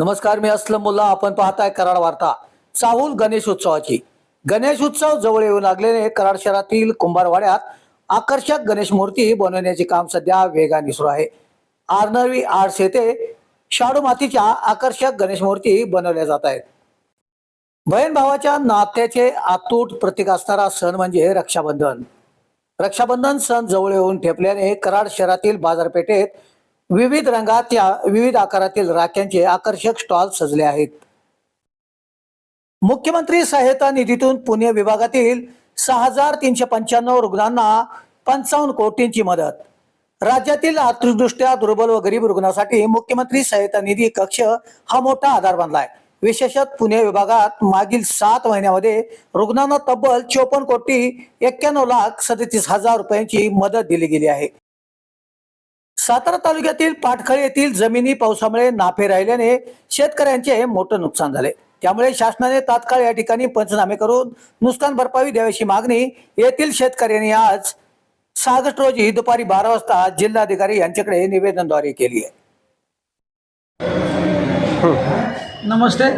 नमस्कार मी असलम मुल्ला. आपण पाहताय कराड वार्ता. चाहूल गणेश उत्सवाची. गणेश उत्सव जवळ येऊ लागल्याने कराड शहरातील कुंभारवाड्यात आकर्षक गणेश मूर्ती बनवण्याचे काम सध्या वेगाने सुरू आहे. आर्नवी आर्ट्स येथे शाडू मातीच्या आकर्षक गणेश मूर्ती बनवल्या जात आहेत. बहीण भावाच्या नात्याचे आतूट प्रतीक असणारा सण म्हणजे रक्षाबंधन. रक्षाबंधन सण जवळ येऊन ठेपल्याने कराड शहरातील बाजारपेठेत विविध रंगात या विविध आकारातील राख्यांचे आकर्षक स्टॉल सजले आहेत. मुख्यमंत्री सहायता निधीतून पुणे विभागातील सहा हजार तीनशे पंच्याण्णव रुग्णांना पंचावन्न कोटींची मदत. राज्यातील आर्थिकदृष्ट्या दुर्बल व गरीब रुग्णासाठी मुख्यमंत्री सहायता निधी कक्ष हा मोठा आधार बनलाय. विशेषत पुणे विभागात मागील सात महिन्यामध्ये रुग्णांना तब्बल चोपन्न कोटी एक्क्याण्णव लाख सदतीस हजार रुपयांची मदत दिली गेली आहे. सातारा तालुक्यातील पाटखळी येथील जमिनी पावसामुळे नाफे राहिल्याने शेतकऱ्यांचे मोठं नुकसान झाले. त्यामुळे शासनाने तात्काळ या ठिकाणी पंचनामे करून नुकसान भरपाई द्यावीची मागणी येथील शेतकऱ्यांनी आज सहा ऑगस्ट रोजी दुपारी बारा वाजता जिल्हाधिकारी यांच्याकडे निवेदनद्वारे केली आहे. नमस्ते.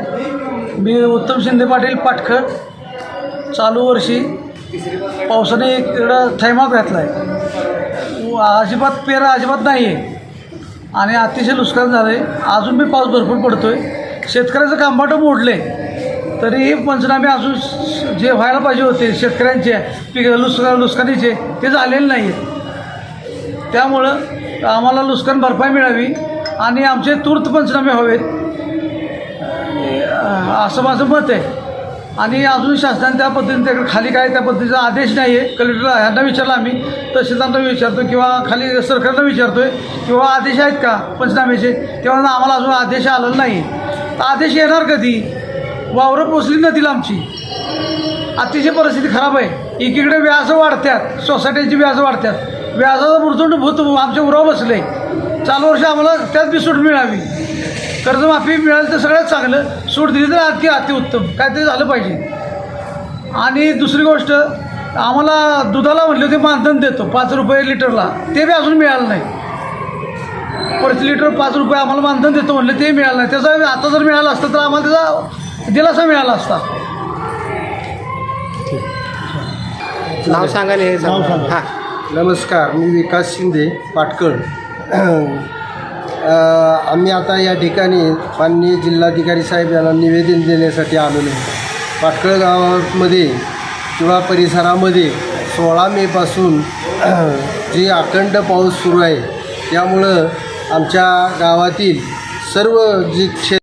मी उत्तम शिंदे पाटील पाटखळ. चालू वर्षी पावसाने एक थैमाक घातला आहे अजिबात पेरा अजिबात नाही आहे आणि अतिशय नुकसान झालं आहे अजून बी पाऊस भरपूर पडतो आहे शेतकऱ्याचं कांबाटं मोडले तरीही पंचनामे अजून जे व्हायला पाहिजे होते शेतकऱ्यांचे पिक नुकसान नुकसानीचे ते झालेले नाही आहेत त्यामुळं आम्हाला नुकसान भरपाई मिळावी आणि आमचे तूर्त पंचनामे हवेत असं माझं मत आहे. आणि अजून शासनाने त्या पद्धतीने त्याकडे खाली काय त्या पद्धतीचा आदेश नाही आहे कलेक्टरला ह्यांना विचारला आम्ही. तहसीलदारांना विचारतो किंवा खाली सरकारला विचारतोय किंवा आदेश आहेत का पंचनाम्याचे? तेव्हा आम्हाला अजून आदेश आलेला नाही. तर आदेश येणार कधी? वावरं पोचली नदीला आमची. अतिशय परिस्थिती खराब आहे. एकीकडे व्याज वाढत्यात. सोसायटीची व्याज वाढत्यात. व्याजाचा बुरतुंड भूत आमच्या उराव बसले चालू वर्ष आम्हाला त्यात बी सूट मिळावी. कर्जमाफी मिळाली तर सगळ्यात चांगलं. सूट दिली तर अति अतिउत्तम काहीतरी झालं पाहिजे. आणि दुसरी गोष्ट आम्हाला दुधाला म्हटलं ते मानधन देतो. पाच रुपये लिटरला. ते बी अजून मिळालं नाही. प्रति लिटर पाच रुपये आम्हाला मानधन देतो म्हटलं ते मिळालं नाही. त्याचा आता जर मिळालं असतं तर आम्हाला त्याचा दिलासा मिळाला असता. नाव सांगा हे सांगा. हा. नमस्कार मी विकास शिंदे पाटकळ. आम्ही आता या ठिकाणी माननीय जिल्हाधिकारी साहेब यांना निवेदन देण्यासाठी आलेलो आहे पाटकळ गावामध्ये किंवा परिसरामध्ये सोळा मेपासून जी अखंड पाऊस सुरू आहे त्यामुळं आमच्या गावातील सर्व जी क्षे